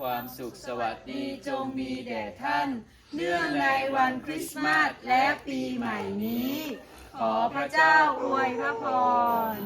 ความสุขสวัสดีจงมีแด่ท่าน เนื่องในวันคริสต์มาสและปีใหม่นี้ ขอพระเจ้าอวยพระพร